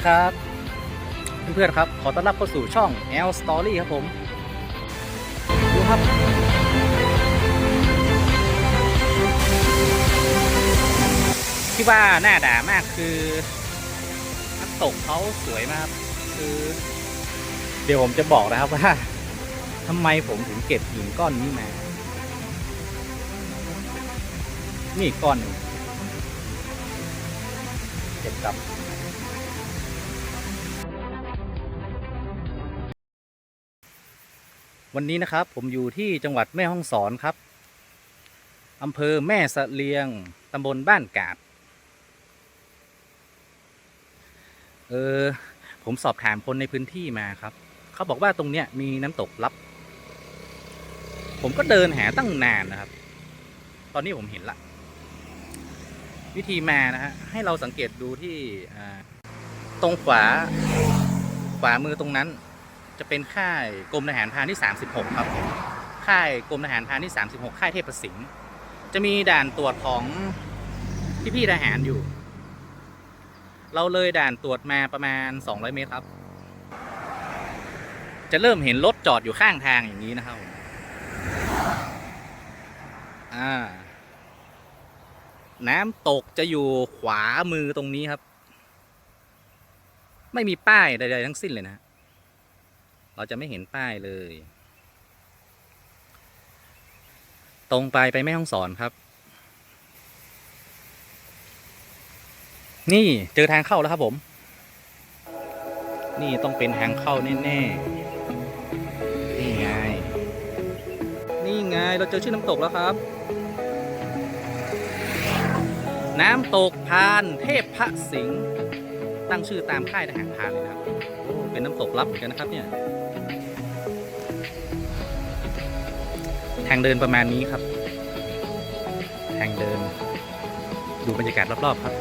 ดีครับ เพื่อนๆครับ ขอต้อนรับเข้าสู่ช่อง L Story ครับผม ดูครับ ที่ว่าหน้าด่ามากคือน้ำตกเขาสวยมากคือ เดี๋ยวผมจะบอกนะครับว่าทำไมผมถึงเก็บหินก้อนนี้มา นี่ก้อนหนึ่งเก็บกับ วันนี้นะครับผมอยู่ที่จังหวัดแม่ฮ่องสอนครับอำเภอแม่สะเลียงตำบลบ้านกาดเออผมสอบถามคนในพื้นที่มาครับ เขาบอกว่าตรงเนี้ยมีน้ำตกลับ ผมก็เดินหาตั้งนานนะครับ ตอนนี้ผมเห็นละ วิธีมานะฮะให้เราสังเกตดูที่ตรงขวาขวามือตรงนั้น จะเป็นค่ายกรมทหารพรานที่ 36 ครับ ค่ายกรมทหารพรานที่ 36 ค่ายเทพประสิงห์จะมีด่านตรวจของพี่พี่ๆทหารอยู่ เราเลยด่านตรวจมาประมาณ 200 เมตรครับ จะเริ่มเห็นรถจอดอยู่ข้างทางอย่างนี้นะครับผมอ่าน้ำตกจะอยู่ขวามือตรงนี้ครับ ไม่มีป้ายใดๆทั้งสิ้นเลยนะ เราจะไม่เห็นป้ายเลย ตรงไปไปแม่ห้องสอนครับ นี่เจอทางเข้าแล้วครับผม นี่ต้องเป็นทางเข้าแน่ๆนี่ไง นี่ไงเราเจอชื่อน้ำตกแล้วครับ น้ำตกพานเทพพระสิงห์ตั้งชื่อตามค่ายทหารพานเลยนะครับ เป็นน้ำตกลับเหมือนกันนะครับเนี่ย ทางเดินประมาณนี้ครับ ทางเดิน ดูบรรยากาศรอบๆครับ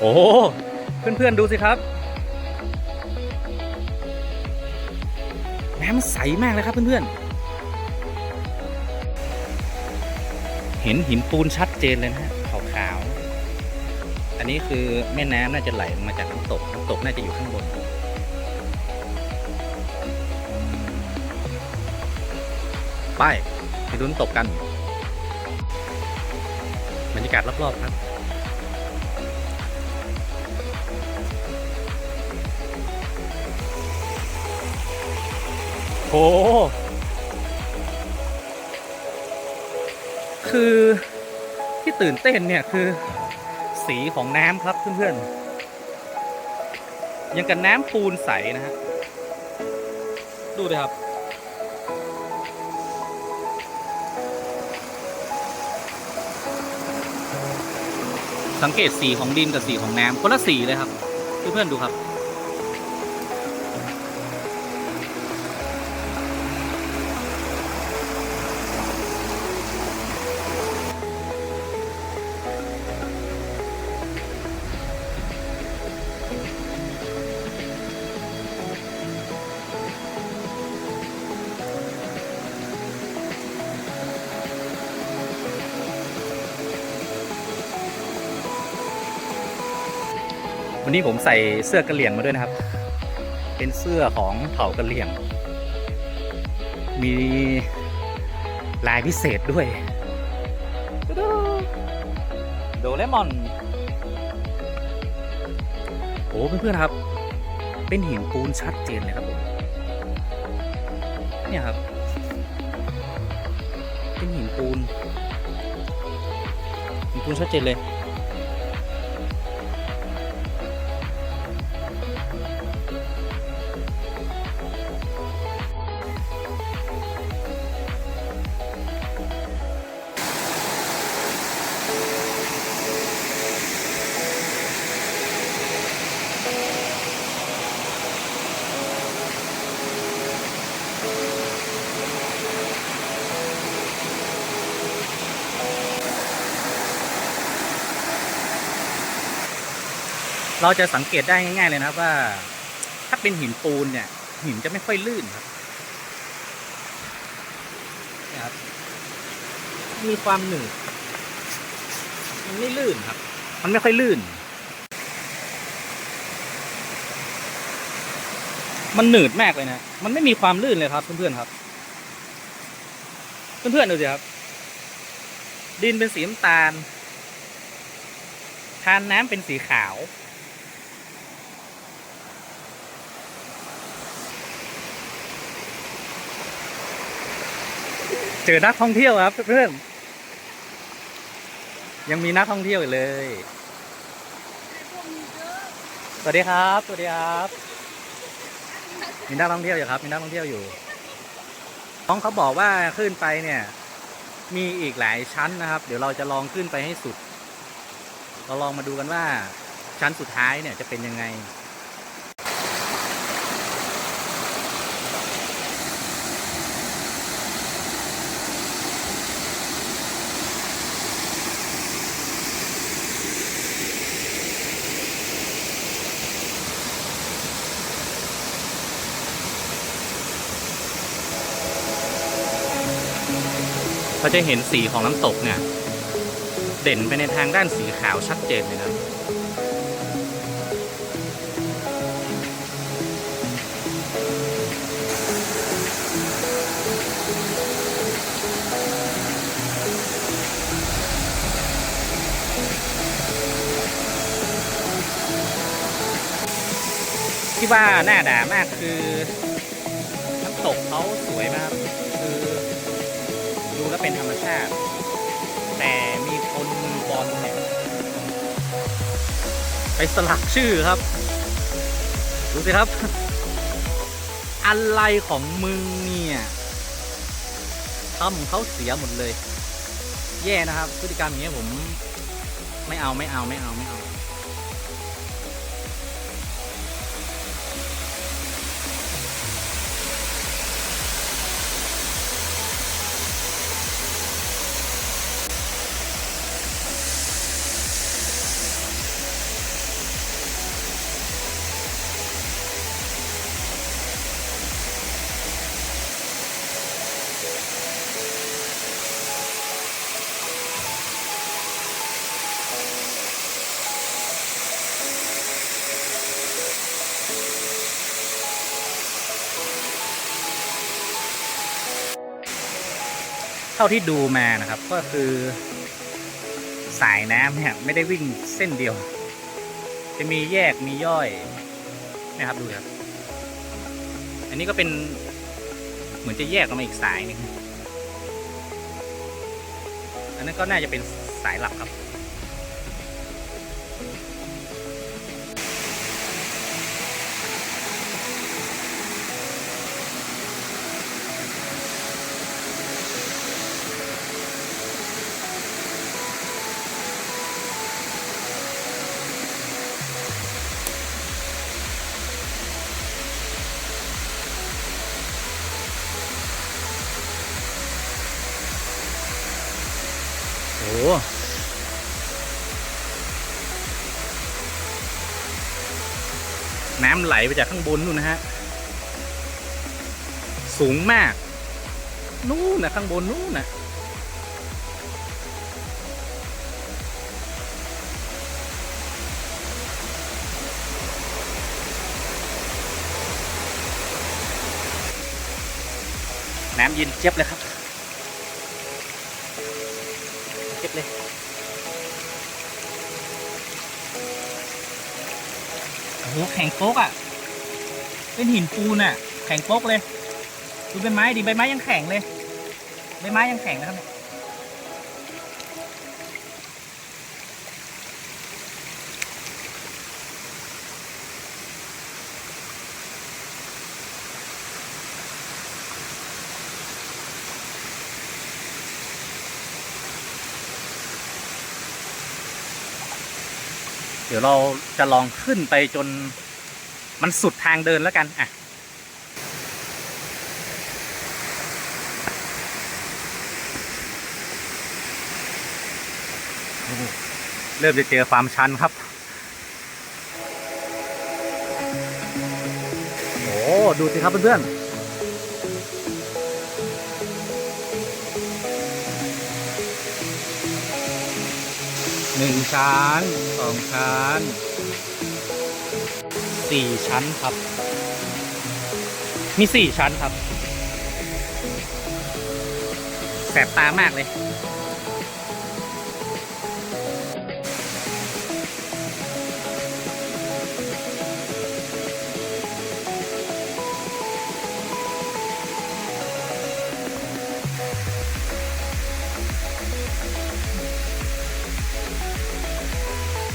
โอ้เพื่อนๆ ดูสิครับ น้ำใสมากเลยครับเพื่อนๆ เห็นหินปูนชัดเจนเลยนะฮะขาวๆ นี้คือแม่น้ำน่าจะไหลมาจากน้ำตก น้ำตกน่าจะอยู่ข้างบนไปไปดูน้ำตกกันบรรยากาศรอบๆครับโห คือที่ตื่นเต้นเนี่ยคือ สีของน้ำครับเพื่อนๆยังกับน้ำปูนใสนะฮะดูเลยครับสังเกตสีของดินกับสีของน้ำคนละสีเลยครับ เพื่อนๆดูครับ วันนี้ผมใส่เสื้อกระเหลี่ยงมาด้วยนะครับ เป็นเสื้อของเผ่ากระเหลี่ยง มีลายพิเศษด้วย โดเรมอน โอ้เพื่อนๆครับ เป็นหินปูนชัดเจนเลยครับผม เนี่ยครับ เป็นหินปูนหินปูนชัดเจนเลย เราจะสังเกตได้ง่าย ๆ เลยนะครับว่า ถ้าเป็นหินปูนเนี่ย หินจะไม่ค่อยลื่นครับนะครับ มีความหนืดมันไม่ลื่นครับ มันไม่ค่อยลื่น มันหนืดมากเลยนะ มันไม่มีความลื่นเลยครับ เพื่อนๆครับ เพื่อนๆดูสิครับ ดินเป็นสีน้ำตาลทานน้ำเป็นสีขาว จอนักท่องเที่ยวครับเพื่อนยังมีนักท่องเที่ยวอยู่เลย สวัสดีครับ สวัสดีครับ มีนักท่องเที่ยวอยู่ครับ มีนักท่องเที่ยวอยู่น้องเขาบอกว่าขึ้นไปเนี่ย มีอีกหลายชั้นนะครับ เดี๋ยวเราจะลองขึ้นไปให้สุด เราลองมาดูกันว่าชั้นสุดท้ายเนี่ยจะเป็นยังไง เราจะเห็นสีของน้ำตกเนี่ย เด่นไปในทางด้านสีขาวชัดเจนเลยนะครับที่ว่าหน้าด่ามากคือ แล้วเป็นธราติแต่มีคนมือบอลเนี่ยไปสลักชื่อครับ ดูสิครับ อะไรของมึงเนี่ยทำเขาเสียหมดเลย แย่นะครับ พฤติกรรมอย่างเงี้ยผม ไม่เอาไม่เอาไม่เอาไม่เอา ท่าที่ดูมานะครับ ก็คือสายน้ำเนี่ยไม่ได้วิ่งเส้นเดียว จะมีแยกมีย่อยนะครับดูครับ อันนี้ก็เป็นเหมือนจะแยกออกมาอีกสายหนึงอันนั้นก็น่าจะเป็นสายหลักครับ น้ำไหลไปจากข้างบนนู่นนะฮะ สูงมาก นู่นนะข้างบนนู่นนะน้ำเย็นเจี๊ยบเลยครับ อ้แข็งโป๊กอะ เป็นหินปูนอะ แข็งโป๊กเลย ดูใบไม้ดิใบไม้ยังแข็งเลย ใบไม้ยังแข็งนะครับ เดี๋ยวเราจะลองขึ้นไปจนมันสุดทางเดินแล้วกันอะเริ่มจะเจอความชันครับ โอ้ ดูสิครับเพื่อนๆ หนึ่งชั้นสองชั้นสี่ชั้นครับ มีสี่ชั้นครับ แสบตามากเลย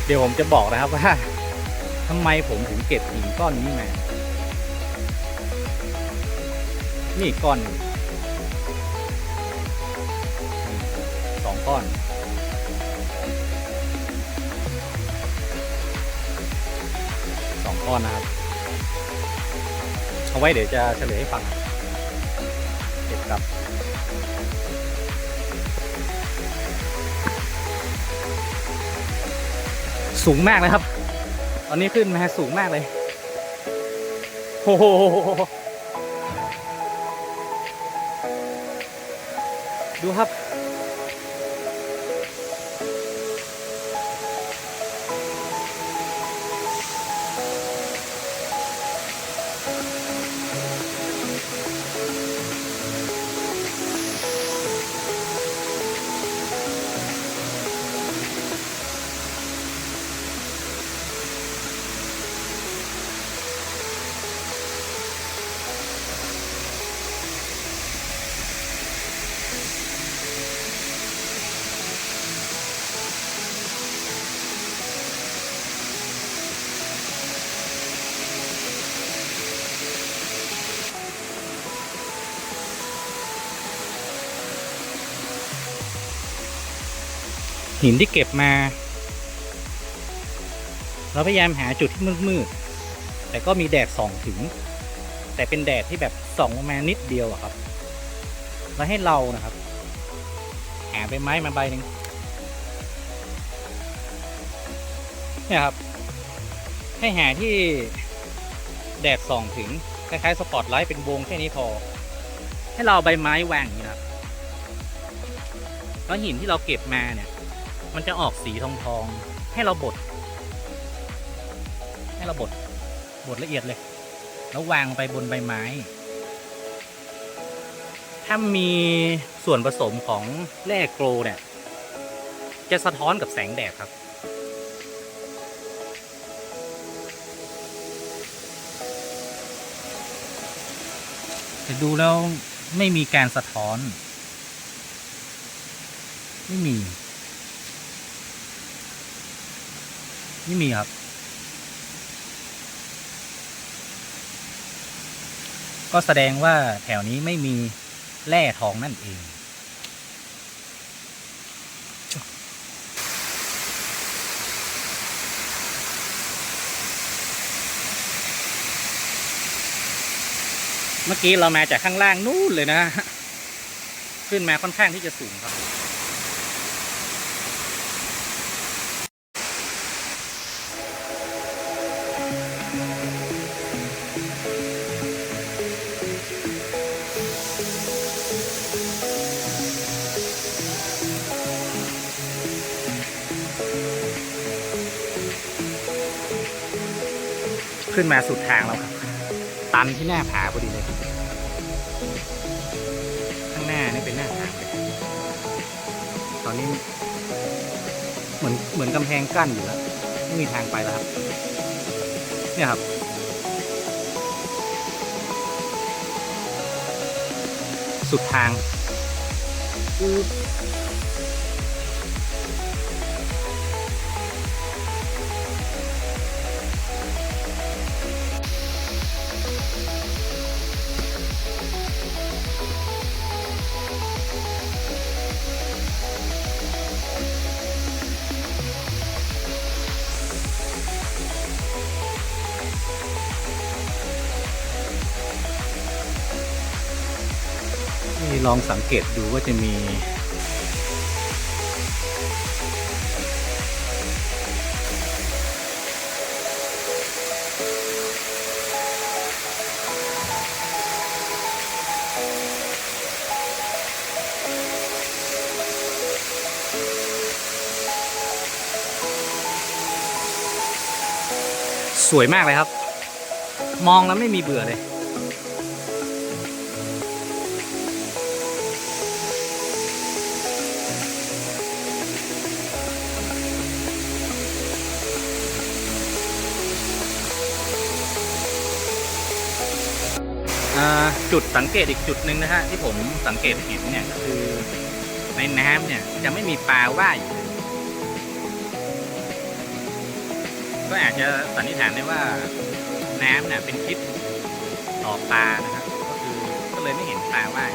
เดี๋ยวผมจะบอกนะครับว่าทำไมผมถึงเก็บหินก้อนนี้มานี่ก้อนสองก้อน สองก้อนนะครับ เอาไว้เดี๋ยวจะเฉลยให้ฟังเก็บกับ สูงมากเลยครับ ตอนนี้ขึ้นมาสูงมากเลยโอ้โหดูครับ หินที่เก็บมา เราพยายามหาจุดที่มืดๆแต่ก็มีแดดส่องถึง แต่เป็นแดดที่แบบส่องมานิดเดียวอะครับ แล้วให้เรานะครับหาใบไม้มาใบหนึ่งเนี่ยครับ ให้หาที่แดดส่องถึงคล้ายๆสปอตไลท์เป็นวงแค่นี้พอ ให้เราใบไม้วางอย่างนี้นะครับแล้วหินที่เราเก็บมาเนี่ย มันจะออกสีทองทอง ให้เราบด ให้เราบด บดละเอียดเลย แล้ววางไปบนใบไม้ ถ้ามีส่วนผสมของแร่โกลเนี่ย จะสะท้อนกับแสงแดดครับแต่ดูแล้วไม่มีการสะท้อน ไม่มี ไม่มีครับ ก็แสดงว่าแถวนี้ไม่มีแร่ทองนั่นเองเมื่อกี้เรามาจากข้างล่างนู่นเลยนะ ขึ้นมาค่อนข้างที่จะสูงครับ ขึ้นมาสุดทางแล้วครับ ตันที่หน้าผาพอดีเลย ข้างหน้านี่เป็นหน้าผาเลยตอนนี้ เหมือนเหมือนกำแพงกั้นอยู่แล้วไม่มีทางไปแล้วครับ เนี่ยครับสุดทาง ลองสังเกตดูว่าจะมี สวยมากเลยครับ มองแล้วไม่มีเบื่อเลย จุดสังเกตอีกจุดหนึ่งนะฮะที่ผมสังเกตเห็นเนี่ยก็คือในน้ำเนี่ยจะไม่มีปลาว่ายอยู่ก็อาจจะสันนิษฐานได้ว่าน้ำเนี่ยเป็นพิษต่อปลานะครับ ก็คือก็เลยไม่เห็นปลาว่าย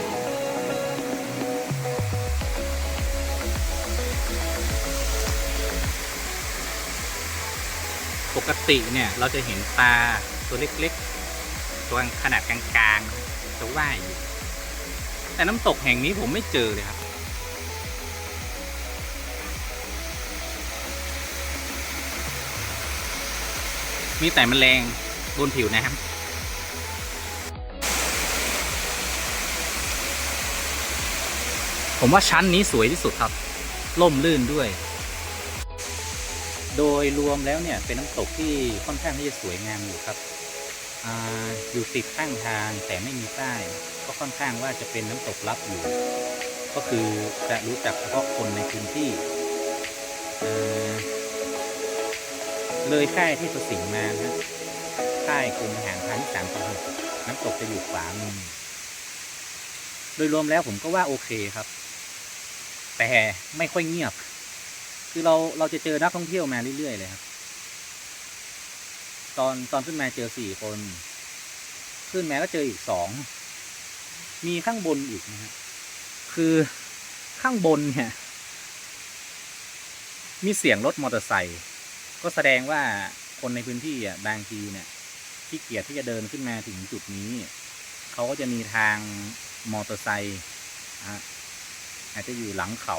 ปกติเนี่ยเราจะเห็นปลาตัวเล็กๆ ตัวขนาดกลางๆจะว่ายอยู่แต่น้ำตกแห่งนี้ผมไม่เจอเลยครับ มีแต่แมลงบนผิวน้ำผมว่าชั้นนี้สวยที่สุดครับล่มลื่นด้วย โดยรวมแล้วเนี่ยเป็นน้ำตกที่ค่อนข้างที่จะสวยงามอยู่ครับ อยู่ติดข้างทางแต่ไม่มีป้ายก็ค่อนข้างว่าจะเป็นน้ำตกลับอยู่ ก็คือจะรู้จักเฉพาะคนในพื้นที่ เลยค่ายเทศสิงห์มานะค่ายกรมอาหารพาณิชย์สามสิบหกน้ำตกจะอยู่ขวามือโดยรวมแล้วผมก็ว่าโอเคครับ แต่ไม่ค่อยเงียบ คือเราเราจะเจอนักท่องเที่ยวมาเรื่อยๆเลยครับ ตอนตอนขึ้นมาเจอสี่คน ขึ้นมาก็เจออีกสอง มีข้างบนอีกนะฮะคือข้างบนเนี่ย มีเสียงรถมอเตอร์ไซค์ก็แสดงว่าคนในพื้นที่อะบางทีเนี่ยที่เกียจที่จะเดินขึ้นมาถึงจุดนี้ เขาก็จะมีทางมอเตอร์ไซค์อาจจะอยู่หลังเขา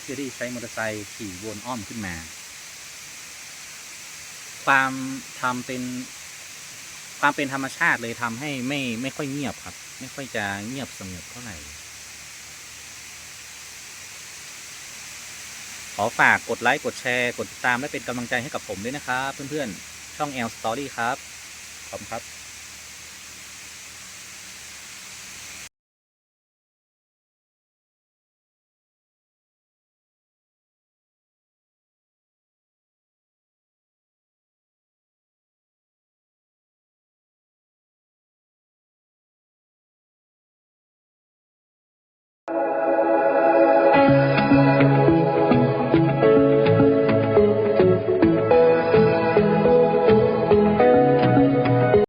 เพื่อที่ใช้มอเตอร์ไซค์ขี่วนอ้อมขึ้นมา ความทำเป็นความเป็นธรรมชาติเลยทำให้ไม่ไม่ค่อยเงียบครับ ไม่ค่อยจะเงียบสงบเท่าไหร่ ขอฝากกดไลค์กดแชร์ กดติดตามและเป็นกำลังใจให้กับผมด้วยนะครับ เพื่อนๆ ช่อง L Story ครับ ขอบคุณครับ